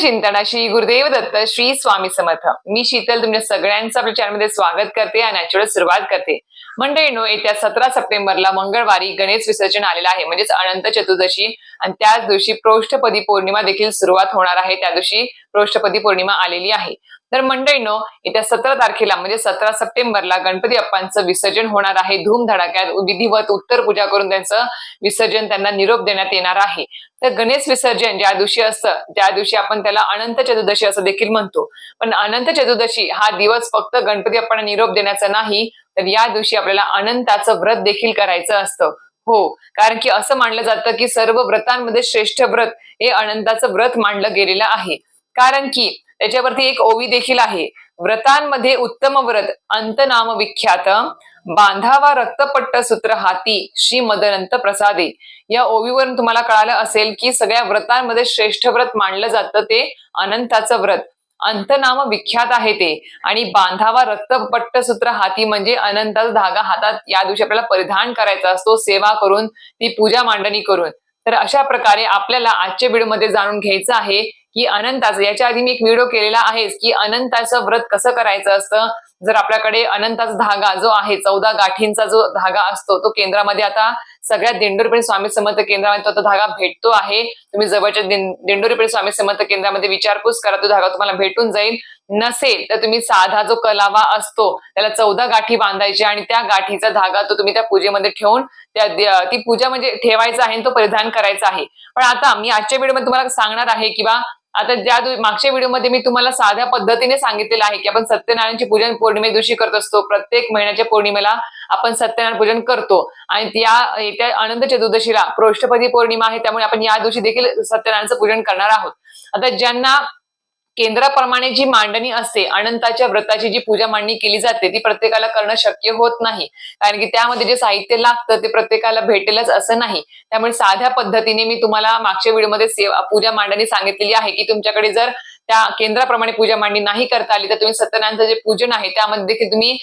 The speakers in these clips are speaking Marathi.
चिंतन श्री गुरुदेव दत्त श्री स्वामी समर्थ. मी शीतल तुमच्या सगळ्यांचं आपल्या चॅनलमध्ये स्वागत करते आणि नॅचरल सुरुवात करते. मंडळीनो येत्या सतरा सप्टेंबरला मंगळवारी गणेश विसर्जन आलेलं आहे म्हणजेच अनंत चतुर्दशी. आणि त्याच दिवशी प्रोष्ठपदी पौर्णिमा देखील सुरुवात होणार आहे. त्या दिवशी प्रोष्ठपदी पौर्णिमा आलेली आहे. तर मंडळीनो येत्या सतरा तारखेला म्हणजे सतरा सप्टेंबरला गणपती बाप्पांचं विसर्जन होणार आहे. धूमधडाक्यात विधिवत उत्तर पूजा करून त्यांचं विसर्जन त्यांना निरोप देण्यात येणार आहे. तर गणेश विसर्जन ज्या दिवशी असतं त्या दिवशी आपण त्याला अनंत चतुर्दशी असं देखील म्हणतो. पण अनंत चतुर्दशी हा दिवस फक्त गणपती बाप्पांना निरोप देण्याचा नाही तर या दिवशी आपल्याला अनंताचं व्रत देखील करायचं असतं. हो कारण की असं मानलं जातं की सर्व व्रतांमध्ये श्रेष्ठ व्रत हे अनंताचं व्रत मानलं गेलेलं आहे. कारण की त्याच्यावरती एक ओवी देखील आहे. व्रतांमध्ये उत्तम व्रत अंतनाम विख्यात बांधावा रक्तपट्ट सूत्र हाती श्री मदनंत प्रसादे. या ओवीवरून तुम्हाला कळालं असेल की सगळ्या व्रतांमध्ये श्रेष्ठ व्रत मानलं जातं ते अनंताचं व्रत. अंतनाम विख्यात आहे ते. आणि बांधावा रक्तपट्ट सूत्र हाती म्हणजे अनंताचा धागा हातात या दिवशी आपल्याला परिधान करायचा असतो सेवा करून ती पूजा मांडणी करून. तर अशा प्रकारे आपल्याला आजच्या व्हिडिओमध्ये जाणून घ्यायचं आहे की अनंताचं याच्या आधी मी एक व्हिडिओ केलेला आहे की अनंताचं व्रत कसं करायचं असतं? जर आपल्याकडे अनंताचा धागा जो आहे चौदा गाठींचा जो धागा असतो तो केंद्रामध्ये आता सगळ्यात दिंडोरीपणे स्वामी समर्थ केंद्रामध्ये तो धागा भेटतो आहे. तुम्ही जवळच्या दिंडोरीपणे स्वामी समर्थ केंद्रामध्ये विचारपूस करा तो धागा तुम्हाला भेटून जाईल. नसेल तर तुम्ही साधा जो कलावा असतो त्याला चौदा गाठी बांधायची आणि त्या गाठीचा धागा तो तुम्ही त्या पूजेमध्ये ठेवून त्या ती पूजा म्हणजे ठेवायचा आहे तो परिधान करायचा आहे. पण आता मी आजच्या व्हिडिओमध्ये तुम्हाला सांगणार आहे किंवा आता ज्या मागच्या व्हिडिओमध्ये मी तुम्हाला साध्या पद्धतीने सांगितलेलं आहे की आपण सत्यनारायणची पूजन पौर्णिमे दिवशी करत असतो. प्रत्येक महिन्याच्या पौर्णिमेला आपण सत्यनारायण पूजन करतो. आणि त्या येत्या अनंत चतुर्दशीला पृष्ठपदी पौर्णिमा आहे त्यामुळे आपण या दिवशी देखील सत्यनारायणचं पूजन करणार आहोत. आता ज्यांना केंद्राप्रमाणे जी मांडणी असते अनंताच्या व्रताची जी पूजा मांडणी केली जाते ती प्रत्येकाला करणं शक्य होत नाही. कारण की त्यामध्ये जे साहित्य लागतं ते प्रत्येकाला भेटेलच असं नाही. त्यामुळे साध्या पद्धतीने मी तुम्हाला मागच्या व्हिडिओमध्ये सेवा पूजा मांडणी सांगितलेली आहे की तुमच्याकडे जर त्या केंद्राप्रमाणे पूजा मांडणी नाही करता आली तर तुम्ही सत्यनारायणचं जे पूजन आहे त्यामध्ये देखील तुम्ही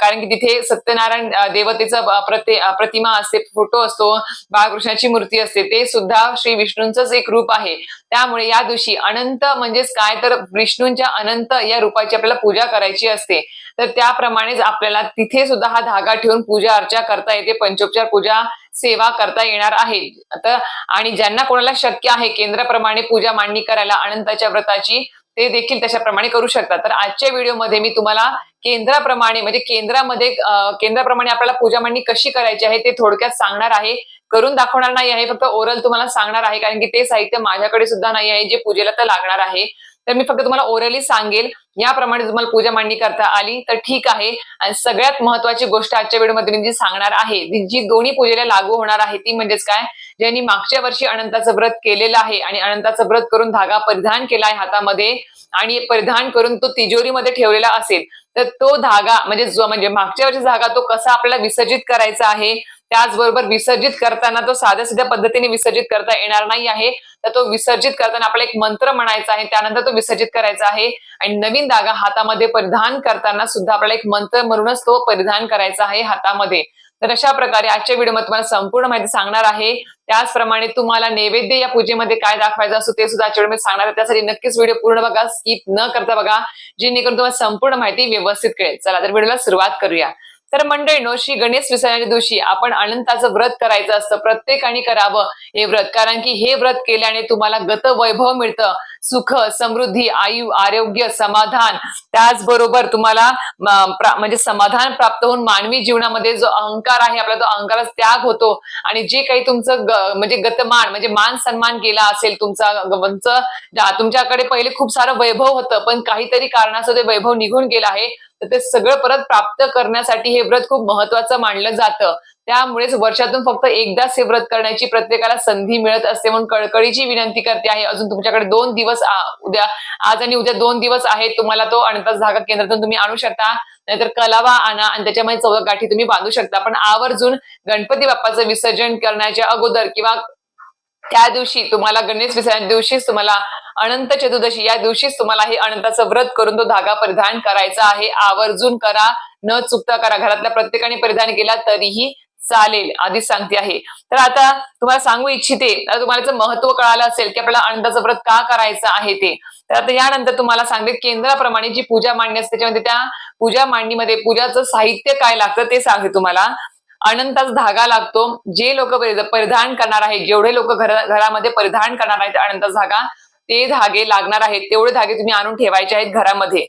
कारण की तिथे सत्यनारायण देवतेचं प्रति प्रतिमा असते फोटो असतो बाळकृष्णाची मूर्ती असते ते सुद्धा श्री विष्णूंचंच एक रूप आहे. त्यामुळे या दिवशी अनंत म्हणजेच काय तर विष्णूंच्या अनंत या रूपाची आपल्याला पूजा करायची असते. तर त्याप्रमाणेच आपल्याला तिथे सुद्धा हा धागा ठेवून पूजा अर्चा करता येते पंचोपचार पूजा सेवा करता येणार आहे. आता आणि ज्यांना कोणाला शक्य आहे केंद्राप्रमाणे पूजा मांडणी करायला अनंताच्या व्रताची ते देखील तशाप्रमाणे करू शकतात. तर आजच्या व्हिडिओमध्ये मी तुम्हाला केंद्राप्रमाणे म्हणजे केंद्रामध्ये केंद्राप्रमाणे आपल्याला पूजा मांडणी कशी करायची आहे ते थोडक्यात सांगणार आहे. करून दाखवणार नाही आहे फक्त ओरल तुम्हाला सांगणार आहे कारण की ते साहित्य माझ्याकडे सुद्धा नाही आहे जे पूजेला तर लागणार आहे. तर मी फक्त तुम्हाला ओरली सांगेल याप्रमाणे तुम्हाला पूजा मांडणी करता आली तर ठीक आहे. आणि सगळ्यात महत्वाची गोष्ट आजच्या व्हिडिओमध्ये मी जी सांगणार आहे. जी दोन्ही पूजेला लागू होणार आहे ती म्हणजेच काय? ज्यांनी मागच्या वर्षी अनंताचं व्रत केलेलं आहे आणि अनंताचं व्रत करून धागा परिधान केला आहे हातामध्ये आणि परिधान करून तो तिजोरीमध्ये ठेवलेला असेल तर तो धागा म्हणजे जो म्हणजे मागच्या वर्षी धागा तो कसा आपल्याला विसर्जित करायचा आहे त्याचबरोबर विसर्जित करताना तो साध्या साध्या पद्धतीने विसर्जित करता येणार नाही आहे. तर तो विसर्जित करताना आपला एक मंत्र म्हणायचा आहे. त्यानंतर तो विसर्जित करायचा आहे. आणि नवीन दागा हातामध्ये परिधान करताना सुद्धा आपल्याला एक मंत्र म्हणूनच तो परिधान करायचा आहे हातामध्ये. तर अशा प्रकारे आजच्या व्हिडिओमध्ये तुम्हाला संपूर्ण माहिती सांगणार आहे. त्याचप्रमाणे तुम्हाला नैवेद्य या पूजेमध्ये काय दाखवायचं असतो ते सुद्धा आजच्या वेळेमध्ये सांगणार आहे. त्यासाठी नक्कीच व्हिडिओ पूर्ण बघा. स्किप न करता बघा. जेणेकरून तुम्हाला संपूर्ण माहिती व्यवस्थित कळेल. चला तर व्हिडिओला सुरुवात करूया. तर मंडळीनो श्री गणेश विसर्जनाच्या दिवशी आपण अनंताचं व्रत करायचं असतं. प्रत्येकाने करावं हे व्रत. कारण की हे व्रत केल्याने तुम्हाला गत वैभव मिळतं. सुख समृद्धी आयु आरोग्य समाधान. त्याचबरोबर तुम्हाला म्हणजे समाधान प्राप्त होऊन मानवी जीवनामध्ये जो अहंकार आहे आपला तो अहंकाराचा त्याग होतो. आणि जे काही तुमचं म्हणजे गतमान म्हणजे मान सन्मान केला असेल तुमचा तुमच्याकडे पहिले खूप सारं वैभव होतं. पण काहीतरी कारणाचं ते वैभव निघून गेलं आहे. तर ते सगळं परत प्राप्त करण्यासाठी हे व्रत खूप महत्वाचं मानलं जातं. त्यामुळेच वर्षातून फक्त एकदाच हे व्रत करण्याची प्रत्येकाला संधी मिळत असते म्हणून कळकळीची विनंती करते आहे. अजून तुमच्याकडे दोन दिवस उद्या आज आणि उद्या दोन दिवस आहेत. तुम्हाला तो अनंताच धागा केंद्रातून तुम्ही आणू शकता. नाहीतर कलावा आणा आणि त्याच्यामध्ये चौदा गाठी तुम्ही बांधू शकता. पण आवर्जून गणपती बाप्पाचं विसर्जन करण्याच्या अगोदर किंवा त्या दिवशी तुम्हाला गणेश विसर्जन दिवशीच तुम्हाला अनंत चतुर्दशी. या दिवशीच तुम्हाला हे अनंताचं व्रत करून तो धागा परिधान करायचा आहे. आवर्जून करा. न चुकता करा. घरातल्या प्रत्येकाने परिधान केला तरीही चालेल. आधीच सांगते आहे. तर आता तुम्हाला सांगू इच्छिते. तुम्हाला महत्त्व कळालं असेल की आपल्याला अनंताचं व्रत का करायचं आहे ते. तर आता यानंतर तुम्हाला सांगते केंद्राप्रमाणे जी पूजा मांडणी असते त्याच्यामध्ये त्या पूजा मांडणीमध्ये पूजाचं साहित्य काय लागतं ते सांगते तुम्हाला. अनंताचा धागा लागतो. जे लोक परिधान करणार आहेत जेवढे लोक घरामध्ये परिधान करणार आहेत अनंताचा धागा ते धागे लागणार आहेत तेवढे धागे तुम्ही आणून ठेवायचे आहेत घरामध्ये.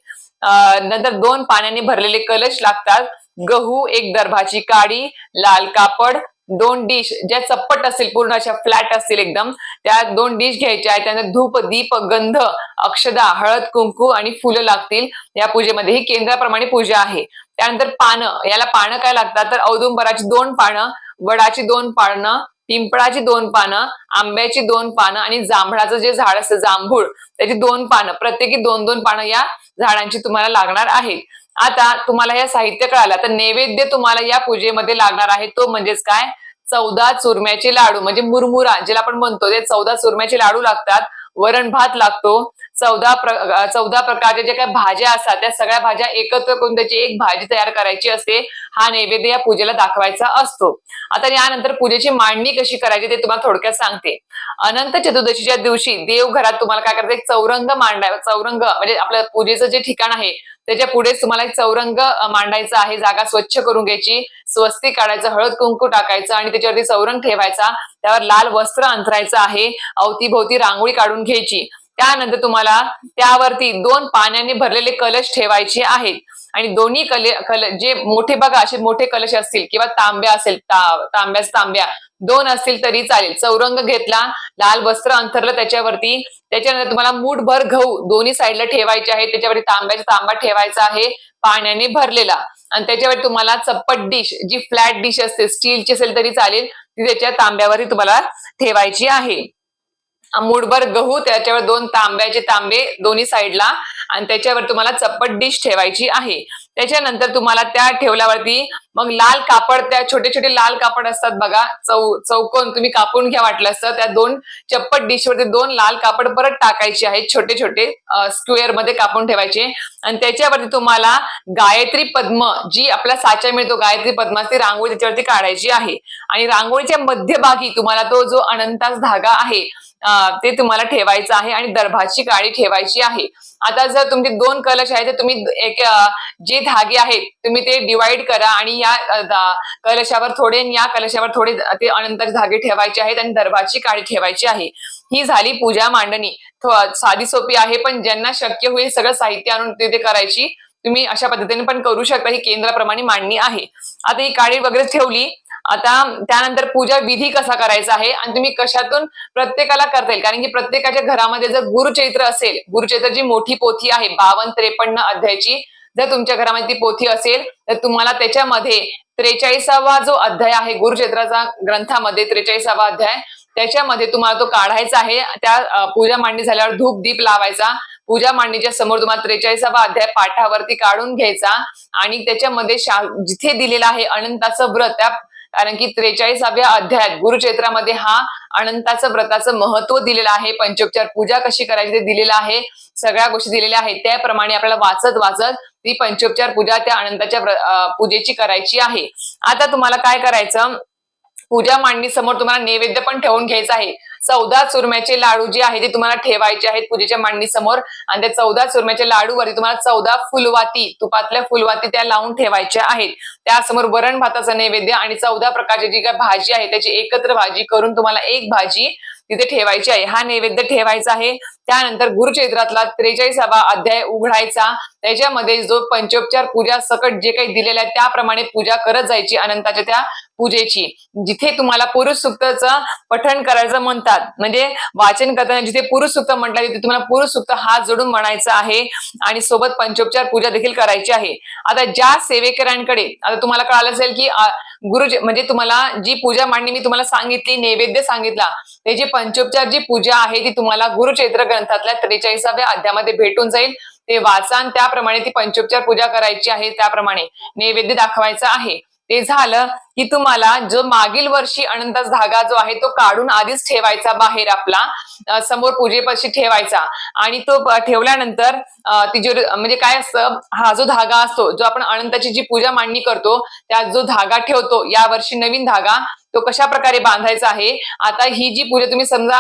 नंतर दोन पाण्याने भरलेले कलश लागतात. गहू एक दर्भाची काडी लाल कापड दोन डिश ज्या चप्पट असतील पूर्ण अशा फ्लॅट असतील एकदम त्या दोन डिश घ्यायच्या आहेत. त्यानंतर धूप दीप गंध अक्षदा हळद कुंकू आणि फुलं लागतील. या पूजेमध्ये ही केंद्राप्रमाणे पूजा आहे. त्यानंतर पानं याला पानं काय लागतात? तर औदुंबराची दोन पानं वडाची दोन पानं पिंपळाची दोन पानं आंब्याची दोन पानं आणि जांभळाचं जे झाड असतं जांभूळ त्याची दोन पानं प्रत्येकी दोन दोन पानं या झाडांची तुम्हाला लागणार आहेत. आता तुम्हाला या साहित्य कळालं तर नैवेद्य तुम्हाला या पूजेमध्ये लागणार आहे तो म्हणजेच काय? चौदा चुरम्याचे लाडू म्हणजे मुरमुरा ज्याला आपण म्हणतो ते चौदा चुरम्याचे लाडू लागतात वरण भात लागतो चौदा प्र चौदा प्रकारच्या ज्या काही भाज्या असतात त्या सगळ्या भाज्या एकत्र करून त्याची एक भाजी तयार करायची असते. हा नैवेद्य या पूजेला दाखवायचा असतो. आता यानंतर पूजेची मांडणी कशी करायची ते तुम्हाला थोडक्यात सांगते. अनंत चतुर्दशीच्या दिवशी देवघरात तुम्हाला काय करायचं एक चौरंग मांडाय चौरंग म्हणजे आपल्या पूजेचं जे ठिकाण आहे त्याच्या पुढेच तुम्हाला एक चौरंग मांडायचा आहे. जागा स्वच्छ करून घ्यायची स्वस्ती काढायचं हळद कुंकू टाकायचं आणि त्याच्यावरती चौरंग ठेवायचा. त्यावर लाल वस्त्र अंथरायचं आहे. अवतीभोवती रांगोळी काढून घ्यायची. त्यानंतर तुम्हाला त्यावरती दोन पाण्याने भरलेले कलश ठेवायचे आहेत. आणि दोन्ही कले कल जे मोठे बघा असे मोठे कलश असतील किंवा तांब्या असेल तांब्याच तांब्या दोन असतील तरी चालेल. चौरंग घेतला लाल वस्त्र अंथरलं त्याच्यावरती. त्याच्यानंतर तुम्हाला मूठभर गहू दोन्ही साईडला ठेवायचे आहे त्याच्यावरती तांब्याचा तांबा ठेवायचा आहे पाण्याने भरलेला. आणि त्याच्यावर तुम्हाला चप्पट डिश जी फ्लॅट डिश असते स्टीलची असेल तरी चालेल ती त्याच्या तांब्यावरती तुम्हाला ठेवायची आहे. मुठभर गहू त्याच्यावर दोन तांब्याचे तांबे दोन्ही साईडला आणि त्याच्यावर तुम्हाला चप्पट डिश ठेवायची आहे. त्याच्यानंतर तुम्हाला त्या ठेवल्यावरती मग लाल कापड त्या छोटे छोटे लाल कापड असतात बघा चौ चौकोन तुम्ही कापून घ्या वाटलं असतं त्या दोन चप्पट डिशवरती दोन लाल कापड परत टाकायचे आहेत छोटे छोटे स्क्वेअरमध्ये कापून ठेवायचे. आणि त्याच्यावरती तुम्हाला गायत्री पद्म जी आपला साचा मिळतो गायत्री पद्माची रांगोळी त्याच्यावरती काढायची आहे. आणि रांगोळीच्या मध्यभागी तुम्हाला तो जो अनंतास धागा आहे ते तुम्हाला ठेवायचं आहे आणि दर्भाची काळी ठेवायची आहे. आता जर तुमचे दोन कलश आहेत तर तुम्ही एक जे धागे आहेत तुम्ही ते डिवाइड करा आणि या कलशावर थोडे या कलशावर थोडे ते अनंतर धागे ठेवायचे आहेत आणि दर्भाची काळी ठेवायची आहे. ही झाली पूजा मांडणी. साधी सोपी आहे पण ज्यांना शक्य होईल सगळं साहित्य आणून तिथे करायची. तुम्ही अशा पद्धतीने पण करू शकता ही केंद्राप्रमाणे मांडणी आहे. आता ही काळी वगैरे ठेवली आता त्यानंतर पूजा विधी कसा करायचा आहे आणि तुम्ही कशातून प्रत्येकाला करता येईल? कारण की प्रत्येकाच्या घरामध्ये जर गुरुचैत्र असेल गुरुचैत्र जी मोठी पोथी आहे बावन त्रेपन्न अध्यायची जर तुमच्या घरामध्ये ती पोथी असेल तर तुम्हाला त्याच्यामध्ये त्रेचाळीसावा जो अध्याय आहे गुरुचैत्राचा ग्रंथामध्ये त्रेचाळीसावा अध्याय त्याच्यामध्ये तुम्हाला तो काढायचा आहे. त्या पूजा मांडणी झाल्यावर धूप दीप लावायचा. पूजा मांडणीच्या समोर तुम्हाला त्रेचाळीसावा अध्याय पाठावरती काढून घ्यायचा. आणि त्याच्यामध्ये जिथे दिलेला आहे अनंताचं व्रत त्या कारण की त्रेचाळीसाव्या अध्यायात गुरुक्षेत्रामध्ये हा अनंताचं व्रताचं महत्त्व दिलेलं आहे. पंचोपचार पूजा कशी करायची ते दिलेलं आहे. सगळ्या गोष्टी दिलेल्या आहेत. त्याप्रमाणे आपल्याला वाचत वाचत ती पंचोपचार पूजा त्या अनंताच्या पूजेची करायची आहे. आता तुम्हाला काय करायचं? पूजा मांडणी समोर तुम्हाला नैवेद्य पण ठेवून घ्यायचं आहे. चौदा चुरम्याचे लाडू जे आहे ते तुम्हाला ठेवायचे आहेत पूजेच्या मांडणी समोर आणि त्या चौदा चुरम्याच्या लाडूवरती तुम्हाला चौदा फुलवाती तुपातल्या फुलवाती त्या लावून ठेवायच्या आहेत. त्यासमोर वरण भाताचा नैवेद्य आणि चौदा प्रकारची जी काय भाजी आहे त्याची एकत्र भाजी करून तुम्हाला एक भाजी तिथे ठेवायची आहे. हा नैवेद्य ठेवायचा आहे. त्यानंतर गुरुचैत्रातला त्रेचाळीसावा अध्याय उघडायचा. त्याच्यामध्ये जो पंचोपचार पूजा सकट जे काही दिलेलं आहे त्याप्रमाणे पूजा करत जायची अनंताच्या त्या पूजेची. जिथे तुम्हाला पुरुष सुक्तचं पठण करायचं म्हणतात म्हणजे वाचन करताना जिथे पुरुष सुक्त म्हटलं तिथे तुम्हाला पुरुष सुक्त हात जोडून म्हणायचं आहे आणि सोबत पंचोपचार पूजा देखील करायची आहे. आता ज्या सेवेकऱ्यांकडे आता तुम्हाला कळालं असेल की गुरुजी म्हणजे तुम्हाला जी पूजा मांडणी मी तुम्हाला सांगितली नैवेद्य सांगितला त्याची पंचोपचार जी पूजा आहे ती तुम्हाला गुरुचैत्र ग्रंथातल्या त्रेचाळीसाव्या अध्यामध्ये भेटून जाईल. ते वाचन त्याप्रमाणे ती पंचोपचार पूजा करायची आहे त्याप्रमाणे नैवेद्य दाखवायचा आहे. ते झालं की तुम्हाला जो मागील वर्षी अनंतास धागा जो आहे तो काढून आधीच ठेवायचा बाहेर आपला समोर पूजेपाशी ठेवायचा. आणि तो ठेवल्यानंतर तिजोरी म्हणजे काय असतं हा जो धागा असतो जो आपण अनंताची जी पूजा मांडणी करतो त्यात जो धागा ठेवतो या वर्षी नवीन धागा तो कशा प्रकारे बांधायचा आहे? आता ही जी पूजा तुम्ही समजा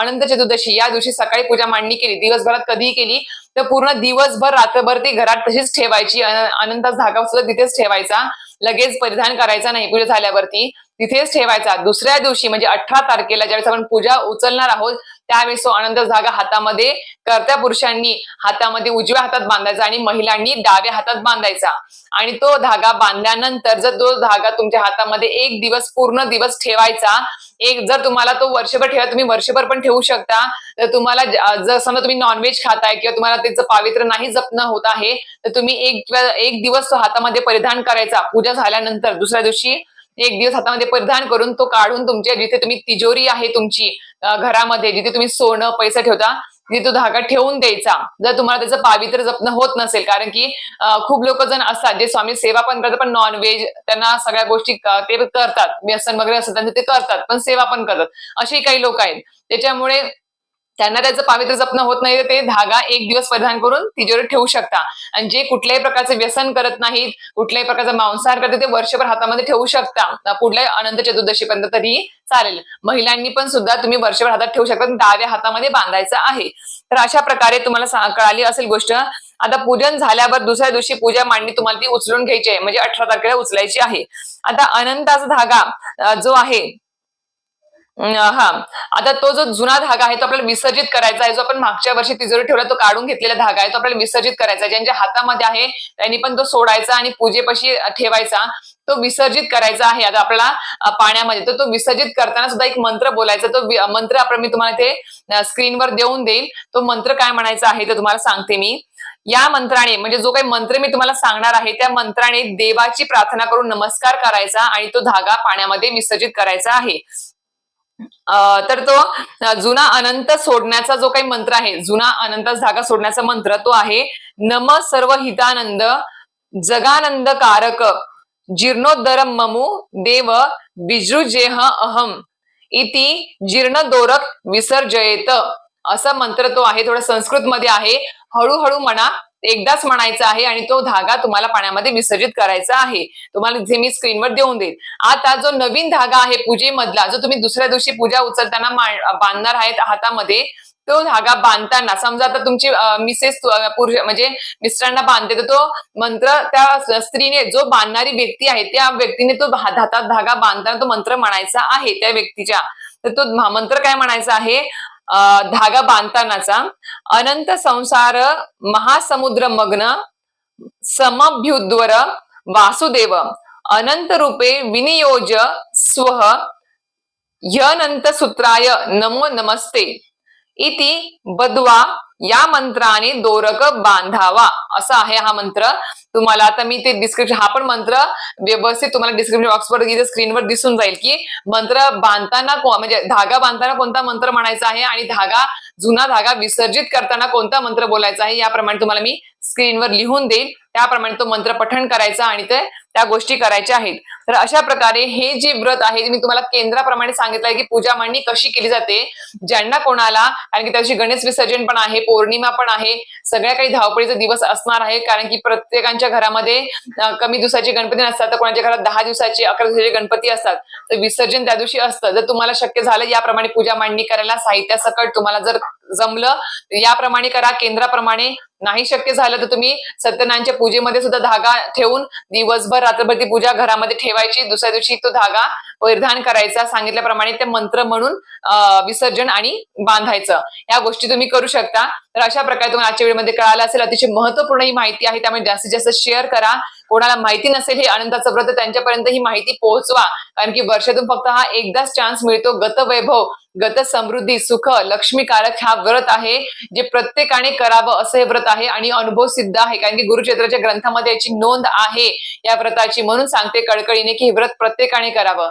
अनंत चतुर्दशी या दिवशी सकाळी पूजा मांडणी केली दिवसभरात कधीही केली तर पूर्ण दिवसभर रात्रभर ती घरात तशीच ठेवायची अन- अनंतास धागा सुद्धा तिथेच ठेवायचा. लगेच परिधान करायचा नाही. पूजा झाल्यावरती तिथेच ठेवायचा. दुसऱ्या दिवशी म्हणजे अठरा तारखेला ज्यावेळेस आपण पूजा उचलणार आहोत त्यावेळेस तो आनंद धागा हातामध्ये कर्त्या पुरुषांनी हातामध्ये उजव्या हातात बांधायचा आणि महिलांनी डाव्या हातात बांधायचा. आणि तो धागा बांधल्यानंतर जर तो धागा तुमच्या हातामध्ये एक दिवस पूर्ण दिवस ठेवायचा एक जर तुम्हाला तो वर्षभर ठेवा तुम्ही वर्षभर पण ठेवू शकता. तर तुम्हाला जर समजा तुम्ही नॉनव्हेज खाताय किंवा तुम्हाला त्याचं पावित्र्य नाही जपणं होत आहे तर तुम्ही एक किंवा एक दिवस तो हातामध्ये परिधान करायचा. पूजा झाल्यानंतर दुसऱ्या दिवशी एक दिवस हातामध्ये परिधान करून तो काढून तुमच्या जिथे तुम्ही तिजोरी आहे तुमची घरामध्ये जिथे तुम्ही सोनं पैसे ठेवता तिथे तो धागा ठेवून द्यायचा. जर तुम्हाला त्याचं पावित्र्य जपणं होत नसेल कारण की खूप लोक जण असतात जे स्वामी सेवा पण करतात पण नॉनव्हेज त्यांना सगळ्या गोष्टी ते करतात. व्यसन वगैरे असतात त्यांचं ते करतात पण सेवा पण करतात. अशी काही लोक आहेत. त्याच्यामुळे त्यांना त्याचं पावित्र्य जपणं होत नाही तर ते धागा एक दिवस परिधान करून तिजोरीत ठेवू शकता. आणि जे कुठल्याही प्रकारचे व्यसन करत नाहीत कुठल्याही प्रकारचा मांसाहार करते ते वर्षभर हातामध्ये ठेवू शकता. पुढल्या अनंत चतुर्दशीपर्यंत तरी चालेल. महिलांनी पण सुद्धा तुम्ही वर्षभर हातात ठेवू शकता डाव्या हातामध्ये बांधायचं आहे. तर अशा प्रकारे तुम्हाला कळाली असेल गोष्ट. आता पूजन झाल्यावर दुसऱ्या दिवशी पूजा मांडणी तुम्हाला ती उचलून घ्यायची आहे. म्हणजे अठरा तारखेला उचलायची आहे. आता अनंताचा धागा जो आहे हा. आता तो जो जुना धागा आहे तो आपल्याला विसर्जित करायचा आहे जो आपण मागच्या वर्षी तिजोरी ठेवला तो काढून घेतलेला धागा आहे तो आपल्याला विसर्जित करायचा आहे. ज्यांच्या हातामध्ये आहे त्यांनी पण तो सोडायचा आणि पूजेपाशी ठेवायचा. तो विसर्जित करायचा आहे आता आपल्याला पाण्यामध्ये. तर तो विसर्जित करताना सुद्धा एक मंत्र बोलायचा. तो मंत्र आपण मी तुम्हाला ते स्क्रीनवर देऊन देईल. तो मंत्र काय म्हणायचा आहे ते तुम्हाला सांगते मी. या मंत्राने म्हणजे जो काही मंत्र मी तुम्हाला सांगणार आहे त्या मंत्राने देवाची प्रार्थना करून नमस्कार करायचा आणि तो धागा पाण्यामध्ये विसर्जित करायचा आहे. तर तो जुना अनंत सोडण्याचा जो काही मंत्र आहे जुना अनंत धागा सोडण्याचा मंत्र तो आहे नम सर्व हितानंद जगानंद कारक जीर्णोद्धरम ममू देव बिजृजेह अहम इति जीर्णदोरक विसर्जयेत असा मंत्र तो आहे थोडा संस्कृत मध्ये आहे हळूहळू म्हणा एकदाच म्हणायचा आहे आणि तो धागा तुम्हाला पाण्यामध्ये विसर्जित करायचा आहे. तुम्हाला इथे मी स्क्रीनवर देऊन देईल आता जो नवीन धागा आहे पूजेमधला जो तुम्ही दुसऱ्या दिवशी पूजा उचलताना बांधणार आहेत हातामध्ये तो धागा बांधताना समजा आता तुमची मिसेस पुरुष म्हणजे मिस्टरांना बांधते तर तो मंत्र त्या स्त्रीने जो बांधणारी व्यक्ती आहे त्या व्यक्तीने तो हातात धागा बांधताना तो मंत्र म्हणायचा आहे त्या व्यक्तीच्या. तर तो मंत्र काय म्हणायचा आहे? धागा बांधतानाचा अनंत संसार महासमुद्र मग्न समभ्युद्वर वासुदेव अनंत रूपे विनियोज स्व ह्यनंत सूत्राय नमो नमस्ते. इति बद्वा या मंत्राने दोरक बांधावा. असा आहे हा मंत्र. तुम्हाला आता मी ते डिस्क्रिप्शन हा पण मंत्र व्यवस्थित तुम्हाला डिस्क्रिप्शन बॉक्सवर इथे स्क्रीनवर दिसून जाईल की मंत्र बांधताना म्हणजे धागा बांधताना कोणता मंत्र म्हणायचा आहे आणि धागा जुना धागा विसर्जित करताना कोणता मंत्र बोलायचा आहे याप्रमाणे तुम्हाला मी स्क्रीनवर लिहून देईल. त्याप्रमाणे तो मंत्र पठण करायचा आणि ते त्या गोष्टी करायच्या आहेत. तर अशा प्रकारे हे जे व्रत आहे मी तुम्हाला केंद्राप्रमाणे सांगितलं आहे की पूजा मांडणी कशी केली जाते ज्यांना कोणाला कारण की त्याची गणेश विसर्जन पण आहे पौर्णिमा पण आहे. सगळ्या काही धावपळीचा दिवस असणार आहे कारण की प्रत्येकांच्या घरामध्ये कमी दिवसाचे गणपती नसतात तर कोणाच्या घरात दहा दिवसाचे अकरा दिवसाचे गणपती असतात. तर विसर्जन त्या दिवशी असतं. जर तुम्हाला शक्य झालं याप्रमाणे पूजा मांडणी करायला साहित्यासकट तुम्हाला जर जमलं याप्रमाणे करा. केंद्राप्रमाणे नाही शक्य झालं तर तुम्ही सत्यनारायणच्या पूजेमध्ये सुद्धा धागा ठेवून दिवसभर रात्रभर ती पूजा घरामध्ये ठेवायची. दुसऱ्या दिवशी तो धागा परिधान करायचा सांगितल्याप्रमाणे ते मंत्र म्हणून विसर्जन आणि बांधायचं. या गोष्टी तुम्ही करू शकता. तर अशा प्रकारे तुम्हाला आजच्या व्हिडिओमध्ये कळालं असेल अतिशय महत्त्वपूर्ण ही माहिती आहे. त्यामुळे जास्तीत जास्त शेअर करा. कोणाला माहिती नसेल हे अनंताचं व्रत त्यांच्यापर्यंत ही माहिती पोहोचवा. कारण की वर्षातून फक्त हा एकदाच चान्स मिळतो. गत वैभव गत समृद्धी सुख लक्ष्मीकारक हा व्रत आहे. जे प्रत्येकाने करावं असं हे व्रत आहे आणि अनुभव सिद्ध आहे. कारण की गुरुक्षेत्राच्या ग्रंथामध्ये याची नोंद आहे या व्रताची. म्हणून सांगते कळकळीने की हे व्रत प्रत्येकाने करावं.